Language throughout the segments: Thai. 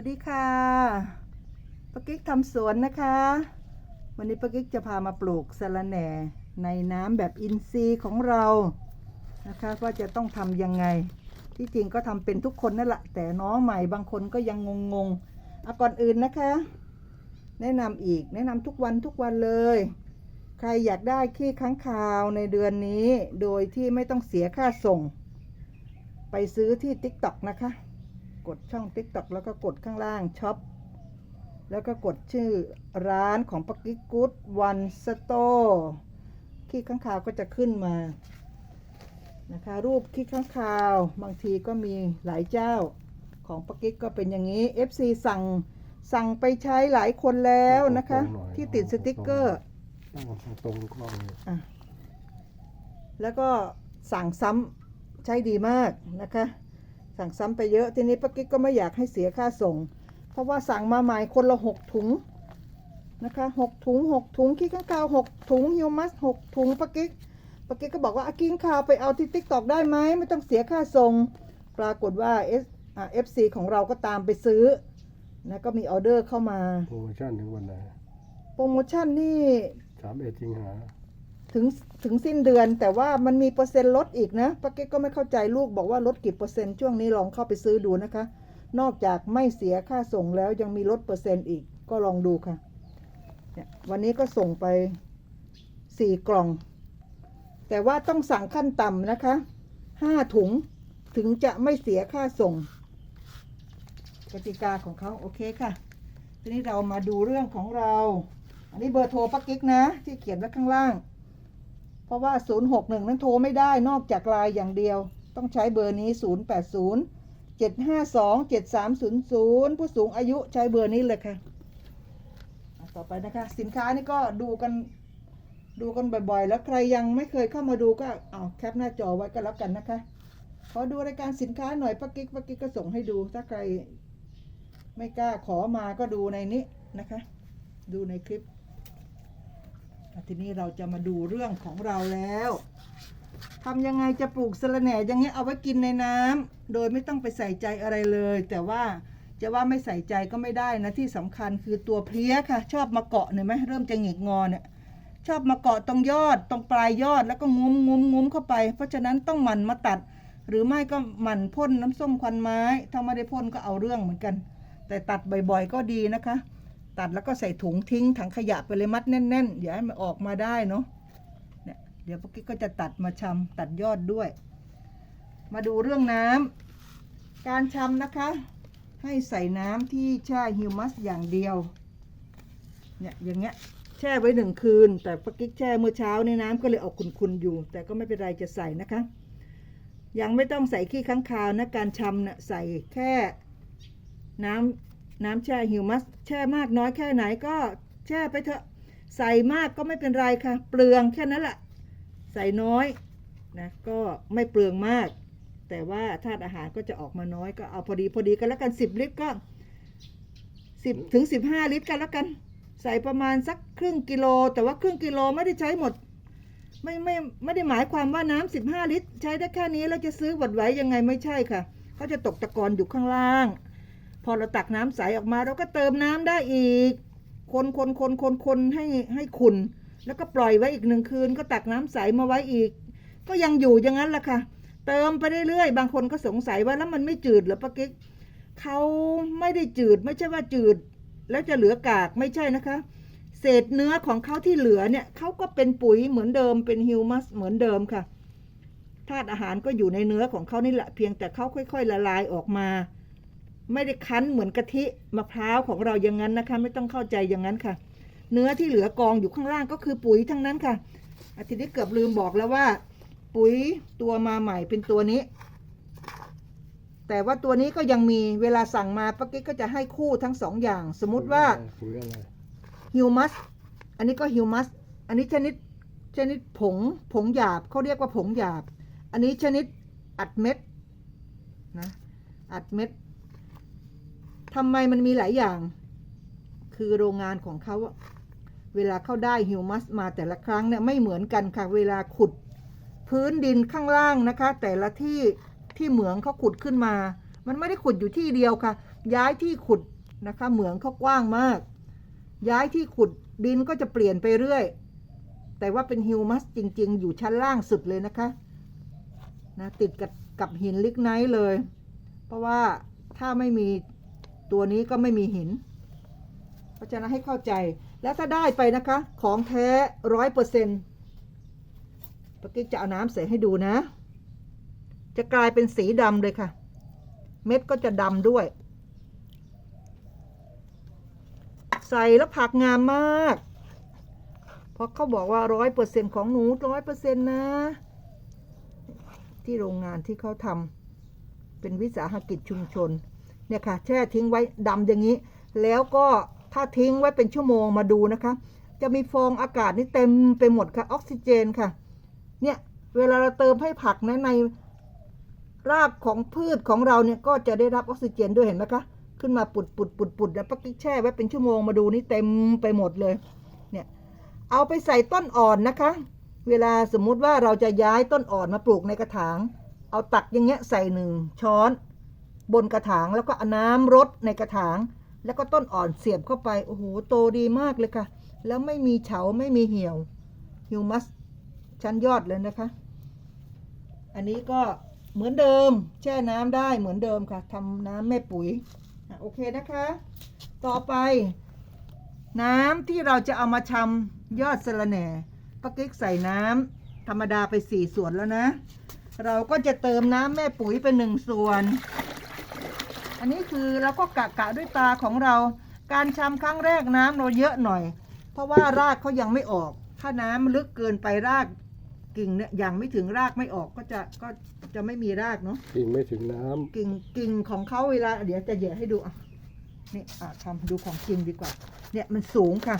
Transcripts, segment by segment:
วัสดีค่ะปากิ๊กทำสวนนะคะ วันนี้ปากิ๊กจะพามาปลูกสะระแหน่ในน้ำแบบอินทรีย์ของเรานะคะว่าจะต้องทำยังไง ที่จริงก็ทำเป็นทุกคนนั่นแหละแต่น้องใหม่บางคนก็ยังงงๆเอาก่อนอื่นนะคะ แนะนำอีกแนะนำทุกวันทุกวันเลย ใครอยากได้ขี้ค้างคาวในเดือนนี้ โดยที่ไม่ต้องเสียค่าส่ง ไปซื้อที่ TikTok นะคะ กดช่อง TikTok แล้วก็กดข้างล่างช็อปแล้วก็กดชื่อร้านของปักกิกุดวันสโตขี้ข้างคาวก็จะขึ้นมานะคะรูปขี้ข้างคาว บางทีก็มีหลายเจ้าของปักกิกก็เป็นอย่างนี้ FC สั่งสั่งไปใช้หลายคนแล้วนะคะ ที่ติดสติกเกอร์ตั้งตรงกล้องเลยอะแล้วก็สั่งซ้ำใช้ดีมากนะคะ สั่งซ้ำไปเยอะทีนี้ป้ากิ๊กก็ไม่อยากให้เสียค่าส่ง เพราะว่าสั่งมาใหม่คนละหกถุงนะคะหกถุงหกถุงขี้ข้างคาวหกถุงฮิวมัสหกถุงป้ากิ๊กป้ากิ๊กก็บอกว่าอากิ้งข่าวไปเอาที่ติ๊กตอกได้ไหมไม่ต้องเสียค่าส่ง ปรากฏว่าเอสเอฟซีของเราก็ตามไปซื้อนะก็มีออเดอร์เข้ามา โปรโมชั่นถึงวันไหนโปรโมชั่นนี่สามเอ็ดสิงหา ถึงถึงสิ้นเดือน แต่ว่ามันมีเปอร์เซ็นต์ลดอีกนะป้าเก๊กก็ไม่เข้าใจลูกบอกว่าลดกี่เปอร์เซ็นต์ช่วงนี้ลองเข้าไปซื้อดูนะคะ นอกจากไม่เสียค่าส่งแล้วยังมีลดเปอร์เซ็นต์อีกก็ลองดูค่ะเนี่ยวันนี้ก็ส่งไปสี่กล่อง แต่ว่าต้องสั่งขั้นต่ำนะคะห้าถุงถึงจะไม่เสียค่าส่งกติกาของเขาโอเคค่ะ ทีนี้เรามาดูเรื่องของเรา อันนี้เบอร์โทรปักกิ๊กนะ ที่เขียนไว้ข้างล่าง เพราะว่า 061 นั้นโทรไม่ได้นอกจากไลน์อย่างเดียว ต้องใช้เบอร์นี้ 080 752 7300 ผู้สูงอายุใช้เบอร์นี้เลยค่ะ ต่อไปนะคะ สินค้านี่ก็ดูกันดูกันบ่อยๆ แล้วใครยังไม่เคยเข้ามาดูก็เอาแคปหน้าจอไว้ก็แล้วกันนะคะ ขอดูรายการสินค้าหน่อยปักกิ๊กปักกิ๊กก็ส่งให้ดู ถ้าใครไม่กล้าขอมาก็ดูในนี้นะคะ ดูในคลิป ทีนี้เราจะมาดูเรื่องของเราแล้วทำยังไงจะปลูกสะระแหน่อย่างเงี้ยเอาไว้กินในน้ำโดยไม่ต้องไปใส่ใจอะไรเลย แต่ว่าจะว่าไม่ใส่ใจก็ไม่ได้นะที่สำคัญคือตัวเพลี้ยค่ะ ชอบมาเกาะเห็นไหมเริ่มจะหงิกงอเนี่ยชอบมาเกาะตรงยอดตรงปลายยอดแล้วก็งุ้มงุ้มงุ้มเข้าไป เพราะฉะนั้นต้องหมั่นมาตัด หรือไม่ก็หมั่นพ่นน้ำส้มควันไม้ ถ้าไม่ได้พ่นก็เอาเรื่องเหมือนกัน แต่ตัดบ่อยๆก็ดีนะคะ ตัดแล้วก็ใส่ถุงทิ้งถังขยะไปเลยมัดแน่นๆอย่าให้มันออกมาได้เนาะเนี่ยเดี๋ยวพวกกี้ก็จะตัดมาชำตัดยอดด้วย มาดูเรื่องน้ำการชำนะคะ ให้ใส่น้ำที่แช่ฮิวมัสอย่างเดียวเนี่ยอย่างเงี้ยแช่ไว้หนึ่งคืน แต่พวกกี้แช่เมื่อเช้าในน้ำก็เลยออกขุนๆอยู่ แต่ก็ไม่เป็นไรจะใส่นะคะ ยังไม่ต้องใส่ขี้ค้างคาวนะการชำเนะ่ะใส่แค่น้ำ น้ำแช่ฮิวมัสแช่มากน้อยแค่ไหนก็แช่ไปเถอะ ใส่มากก็ไม่เป็นไรค่ะ เปลืองแค่นั้นแหละใส่น้อยนะก็ไม่เปลืองมาก แต่ว่าธาตุอาหารก็จะออกมาน้อยก็เอาพอดีพอดีกันแล้วกันสิบลิตรก็สิบถึงสิบห้าลิตรกันแล้วกัน ใส่ประมาณสักครึ่งกิโล แต่ว่าครึ่งกิโลไม่ได้ใช้หมด ไม่ไม่ไม่ได้หมายความว่าน้ำสิบห้าลิตร ใช้ได้แค่นี้แล้วจะซื้อหวดไหวยังไงไม่ใช่ค่ะเขาจะตกตะกอนอยู่ข้างล่าง อเราตักน้ำใสออกมาเราก็เติมน้ำได้อีก คนคนคนคนคนให้ให้ขุนแล้วก็ปล่อยไว้อีกหนึ่งคืน ก็ตักน้ำใสมาไว้อีก ก็ยังอยู่อย่างนั้นแหละค่ะ เติมไปเรื่อยๆบางคนก็สงสัยว่าแล้วมันไม่จืดหรือป้ากิ๊กเขาไม่ได้จืดไม่ใช่ว่าจืด แล้วจะเหลือกากไม่ใช่นะคะ เศษเนื้อของเขาที่เหลือเนี่ยเขาก็เป็นปุ๋ยเหมือนเดิมเป็นฮิวมัสเหมือนเดิมค่ะธาตุอาหารก็อยู่ในเนื้อของเขานี่แหละเพียงแต่เขาค่อย ๆ ละลายออกมา ไม่ได้คั้นเหมือนกะทิมะพร้าวของเราอย่างนั้นนะคะ ไม่ต้องเข้าใจอย่างนั้นค่ะ เนื้อที่เหลือกองอยู่ข้างล่างก็คือปุ๋ยทั้งนั้นค่ะอาทิตย์นี้เกือบลืมบอกแล้วว่า ปุ๋ยตัวมาใหม่เป็นตัวนี้ แต่ว่าตัวนี้ก็ยังมีเวลาสั่งมาป้ากิ๊กก็จะให้คู่ทั้งสองอย่าง สมมติว่าปุ๋ยอะไรฮิวมัสอันนี้ก็ฮิวมัสอันนี้ชนิดชนิดผงผงหยาบเขาเรียกว่าผงหยาบ อันนี้ชนิดอัดเม็ดนะอัดเม็ด ทำไมมันมีหลายอย่าง คือโรงงานของเขาเวลาเข้าได้ฮิวมัสมาแต่ละครั้งเนี่ยไม่เหมือนกันค่ะ เวลาขุด พื้นดินข้างล่างนะคะ แต่ละที่ที่เหมืองเขาขุดขึ้นมา มันไม่ได้ขุดอยู่ที่เดียวค่ะ ย้ายที่ขุดนะคะ เหมืองเขากว้างมาก ย้ายที่ขุดดินก็จะเปลี่ยนไปเรื่อย แต่ว่าเป็นฮิวมัสจริง ๆ อยู่ชั้นล่างสุดเลยนะคะนะติดกับกับหินลิกไนท์เลย เพราะว่าถ้าไม่มี ตัวนี้ก็ไม่มีหิน เพราะฉะนั้นให้เข้าใจ แล้วถ้าได้ไปนะคะ ของแท้ร้อยเปอร์เซ็นต์ปกิ๊กจะเอาน้ำใส่ให้ดูนะ จะกลายเป็นสีดำเลยค่ะ เม็ดก็จะดำด้วย ใส่แล้วผักงามมาก เพราะเขาบอกว่าร้อยเปอร์เซ็นต์ของหนูร้อยเปอร์เซ็นต์นะ ที่โรงงานที่เขาทำเป็นวิสาหกิจชุมชน เนี่ยค่ะแช่ทิ้งไว้ดำอย่างนี้ แล้วก็ถ้าทิ้งไว้เป็นชั่วโมงมาดูนะคะ จะมีฟองอากาศนี่เต็มไปหมดค่ะออกซิเจนค่ะเนี่ยเวลาเราเติมให้ผักนะในรากของพืชของเราเนี่ยก็จะได้รับออกซิเจนด้วยเห็นไหมคะขึ้นมาปุดปุดปุดปุดแล้วปักกิ๊กแช่ไว้เป็นชั่วโมงมาดูนี่เต็มไปหมดเลยเนี่ยเอาไปใส่ต้นอ่อนนะคะ เวลาสมมุติว่าเราจะย้ายต้นอ่อนมาปลูกในกระถาง เอาตักอย่างเงี้ยใส่หนึ่งช้อน บนกระถางแล้วก็น้ำรดในกระถาง แล้วก็ต้นอ่อนเสียบเข้าไป โอ้โห โตดีมากเลยค่ะ แล้วไม่มีเฉาไม่มีเหี่ยวฮิวมัสชั้นยอดเลยนะคะ อันนี้ก็เหมือนเดิมแช่น้ำได้เหมือนเดิมค่ะทำน้ำแม่ปุ๋ยโอเคนะคะ ต่อไป น้ำที่เราจะเอามาชำยอดสะระแหน่ปะกิ๊กใส่น้ำธรรมดาไปสี่ส่วนแล้วนะ เราก็จะเติมน้ำแม่ปุ๋ยเป็นหนึ่งส่วน อันนี้คือเราก็กะกะด้วยตาของเรา การชำครั้งแรกน้ำเราเยอะหน่อย เพราะว่ารากเขายังไม่ออก ถ้าน้ำลึกเกินไปรากกิ่งเนี่ยยังไม่ถึงรากไม่ออกก็จะก็จะไม่มีรากเนาะกิ่งไม่ถึงน้ำกิ่งกิ่งของเขาเวลาเดี๋ยวจะเหยียให้ดูอะนี่อะทำดูของจริงดีกว่า เนี่ยมันสูงค่ะ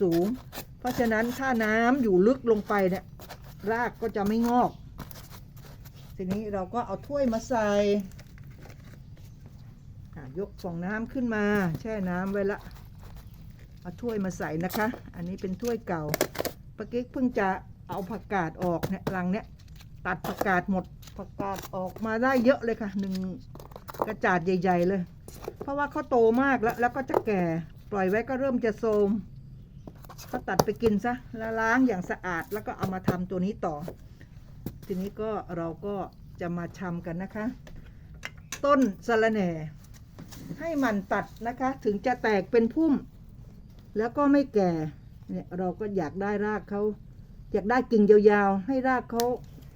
สูง เพราะฉะนั้นถ้าน้ำอยู่ลึกลงไปเนี่ยรากก็จะไม่งอก ทีนี้เราก็เอาถ้วยมาใส่อะ ยกฟองน้ำขึ้นมา แช่น้ำไว้ละ เอาถ้วยมาใส่นะคะ อันนี้เป็นถ้วยเก่าปะกิ๊กเพิ่งจะเอาผักกาดออกเนี่ยรังเนี่ยตัดผักกาดหมดผักกาดออกมาได้เยอะเลยค่ะหนึ่งกระจาดใหญ่ ๆ เลย เพราะว่าเขาโตมากแล้ว แล้วก็จะแก่ ปล่อยไว้ก็เริ่มจะโทมก็ตัดไปกินซะแล้วล้างอย่างสะอาดแล้วก็เอามาทำตัวนี้ต่อ ทีนี้ก็เราก็จะมาชำกันนะคะ ต้นสะระแหน่ ให้มันตัดนะคะ ถึงจะแตกเป็นพุ่ม แล้วก็ไม่แก่เนี่ยเราก็อยากได้รากเขาอยากได้กิ่งยาวๆ ให้รากเขา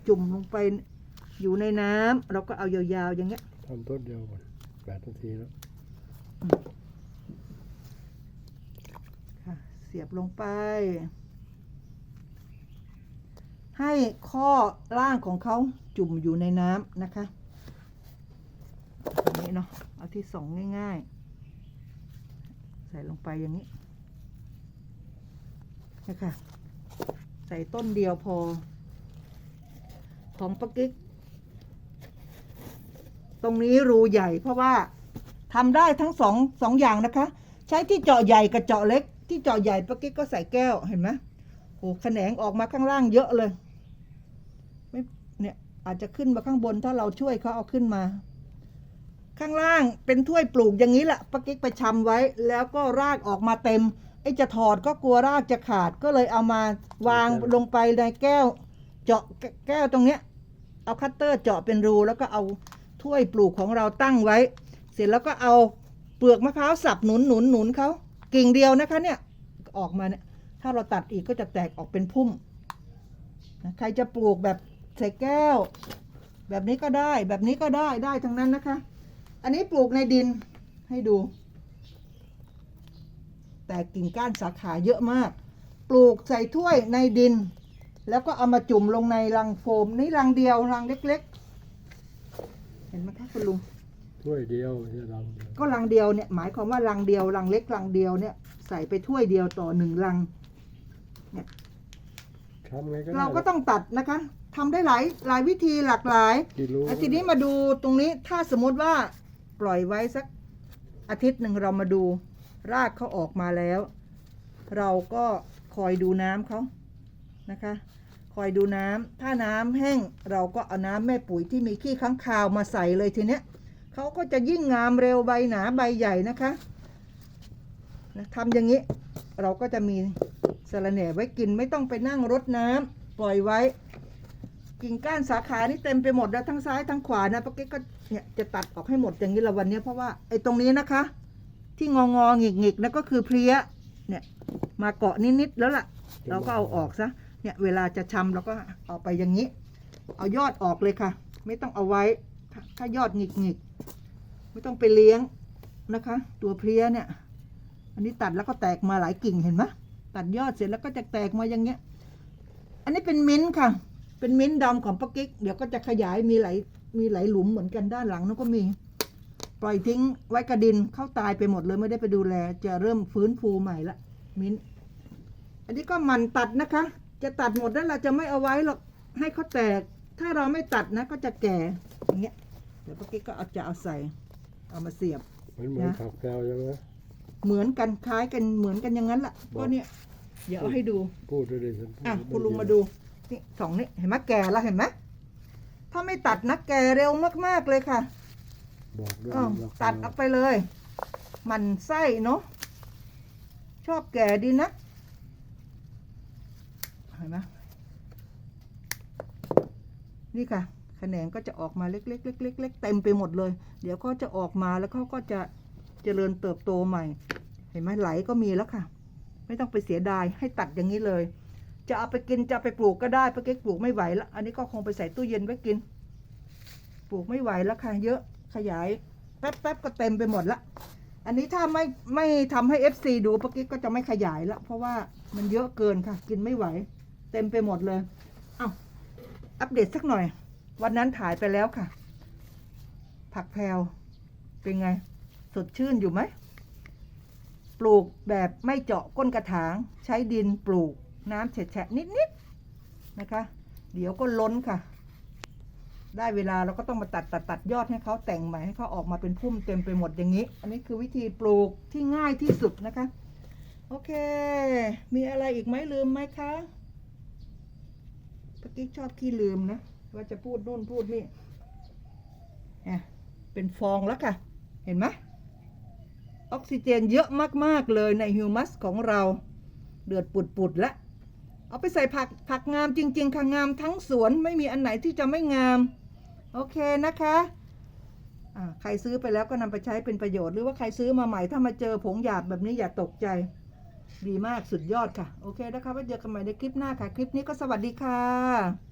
จุ่มลงไปอยู่ในน้ำเราก็เอายาวๆอย่างเงี้ย ทำต้นเดียวก่อนแปดนาทีแล้ว ค่ะเสียบลงไป ให้ข้อล่างของเขาจุ่มอยู่ในน้ำนะคะอันนี้เนาะเอา ที่สองง่าย ๆ ใส่ลงไปอย่างนี้นะคะใส่ต้นเดียวพอ ของปะกิ๊กตรงนี้รูใหญ่เพราะว่าทำได้ทั้งสองสองอย่างนะคะ ใช้ที่เจาะใหญ่กับเจาะเล็ก ที่เจาะใหญ่ปะกิ๊กก็ใส่แก้วเห็นไหมโอ้แขนงออกมาข้างล่างเยอะเลยไม่เนี่ยอาจจะขึ้นมาข้างบนถ้าเราช่วยเขาเอาขึ้นมา ข้างล่างเป็นถ้วยปลูกอย่างนี้แหละปะกิ๊กไปชำไว้ แล้วก็รากออกมาเต็มไอ้จะถอดก็กลัวรากจะขาดก็เลยเอามาวางลงไปในแก้ว เจาะแก้วตรงเนี้ย เอาคัตเตอร์เจาะเป็นรูแล้วก็เอาถ้วยปลูกของเราตั้งไว้ เสร็จแล้วก็เอาเปลือกมะพร้าวสับหนุนหนุนหนุนเขากิ่งเดียวนะคะเนี่ยออกมาเนี่ยถ้าเราตัดอีกก็จะแตกออกเป็นพุ่มใครจะปลูกแบบใส่แก้ว แบบนี้ก็ได้แบบนี้ก็ได้ได้ทั้งนั้นนะคะ อันนี้ปลูกในดินให้ดู แต่กิ่งก้านสาขาเยอะมาก ปลูกใส่ถ้วยในดิน แล้วก็เอามาจุ่มลงในรังโฟม นี่รังเดียวรังเล็ก ๆ เห็นไหมคะคุณลุงถ้วยเดียวไม่ใช่ลำเดียวก็รังเดียวเนี่ยหมายความว่ารังเดียวรังเล็กรังเดียวเนี่ยใส่ไปถ้วยเดียวต่อหนึ่งรังทำไงก็ได้เราก็ต้องตัดนะคะทำได้หลายหลายวิธีหลากหลายกี่รู้อะทีนี้มาดูตรงนี้ถ้าสมมติว่า ปล่อยไว้สักอาทิตย์หนึ่งเรามาดู รากเขาออกมาแล้ว เราก็คอยดูน้ำเขานะคะ คอยดูน้ำถ้าน้ำแห้งเราก็เอาน้ำแม่ปุ๋ยที่มีขี้ค้างคาวมาใส่เลยทีเนี้ยเขาก็จะยิ่งงามเร็วใบหนาใบใหญ่นะคะนะทำอย่างนี้เราก็จะมีสะระแหน่ไว้กินไม่ต้องไปนั่งรดน้ำปล่อยไว้ กิ่งก้านสาขานี่เต็มไปหมดแล้วทั้งซ้ายทั้งขวานะป้าเก๊กก็เนี่ยจะตัดออกให้หมดอย่างนี้ละวันนี้เพราะว่าไอ้ตรงนี้นะคะ ที่งองอหงิกหงิกนั่นก็คือเพลี้ยเนี่ยมาเกาะนิดๆแล้วล่ะ เราก็เอาออกซะเนี่ยเวลาจะชำเราก็เอาไปอย่างนี้ เอายอดออกเลยค่ะ ไม่ต้องเอาไว้ถ้ายอดหงิกหงิกไม่ต้องไปเลี้ยงนะคะ ตัวเพลี้ยเนี่ย อันนี้ตัดแล้วก็แตกมาหลายกิ่งเห็นไหมตัดยอดเสร็จแล้วก็จะแตกมาอย่างเงี้ย อันนี้เป็นมิ้นท์ค่ะ เป็นมิ้นท์ดำของป้ากิ๊กเดี๋ยวก็จะขยายมีหลายมีหลายหลุมเหมือนกันด้านหลังนู้นก็มี ปล่อยทิ้งไว้กระดินเข้าตายไปหมดเลยไม่ได้ไปดูแล จะเริ่มฟื้นฟูใหม่ละมิ้นท์อันนี้ก็หมันตัดนะคะ จะตัดหมดแล้วเราจะไม่เอาไว้หรอกให้เขาแตก ถ้าเราไม่ตัดนะก็จะแก่อย่างเงี้ยเดี๋ยวป้ากิ๊กก็เอาจะเอาใส่ เอามาเสียบเหมือนเหมือนนะ ขับแคลใช่ไหมเหมือนกันคล้ายกันเหมือนกันอย่างนั้นแหละบอกก็เนี่ยเดี๋ยวเอาให้ดู พูดด้วยดิฉันพูดอะไม่คุณลุงยินมาดู นี่สองนี่เห็นไหมแก่แล้วเห็นไหมถ้าไม่ตัดนะแก่เร็วมากๆเลยค่ะบอกด้วยอ้าวว่าตัดออกไปเลย มันไส้เนาะชอบแก่ดีนะเห็นไหมนี่ค่ะแขนงก็จะออกมาเล็กๆเล็กๆเล็กๆเต็มไปหมดเลย เดี๋ยวเขาจะออกมาแล้วเขาก็จะเจริญเติบโตใหม่ เห็นไหมไหลก็มีแล้วค่ะ ไม่ต้องไปเสียดายให้ตัดอย่างนี้เลย จะเอาไปกินจะไปปลูกก็ได้ป้าเก๊กปลูกไม่ไหวแล้วอันนี้ก็คงไปใส่ตู้เย็นไว้กิน ปลูกไม่ไหวแล้วค่ะเยอะขยายแป๊บๆก็เต็มไปหมดละอันนี้ถ้าไม่ไม่ทำให้ FC ดูป้าเก๊กก็จะไม่ขยายละเพราะว่ามันเยอะเกินค่ะ กินไม่ไหว เต็มไปหมดเลยเอาอัปเดตสักหน่อย วันนั้นถ่ายไปแล้วค่ะ ผักแพรวเป็นไง สดชื่นอยู่ไหม ปลูกแบบไม่เจาะก้นกระถาง ใช้ดินปลูก น้ำแฉะนิดๆนะคะ เดี๋ยวก็ล้นค่ะ ได้เวลาเราก็ต้องมาตัดตัดตัดยอดให้เขาแต่งใหม่ให้เขาออกมาเป็นพุ่มเต็มไปหมดอย่างนี้ อันนี้คือวิธีปลูกที่ง่ายที่สุดนะคะ โอเค มีอะไรอีกไหมลืมไหมคะปกิ๊กชอบขี้ลืมนะ ว่าจะพูดนู่นพูดนี่เป็นฟองแล้วค่ะ เห็นไหมออกซิเจนเยอะมาก ๆ เลยในฮิวมัสของเรา เดือดปุดๆแล้ว เอาไปใส่ผักผักงามจริง ๆค่ะงามทั้งสวนไม่มีอันไหนที่จะไม่งาม โอเคนะคะอ่าใครซื้อไปแล้วก็นำไปใช้เป็นประโยชน์หรือว่าใครซื้อมาใหม่ถ้ามาเจอผงหยาบแบบนี้อย่าตกใจ ดีมากสุดยอดค่ะ โอเคนะคะไว้เจอกันใหม่ในคลิปหน้าค่ะ คลิปนี้ก็สวัสดีค่ะ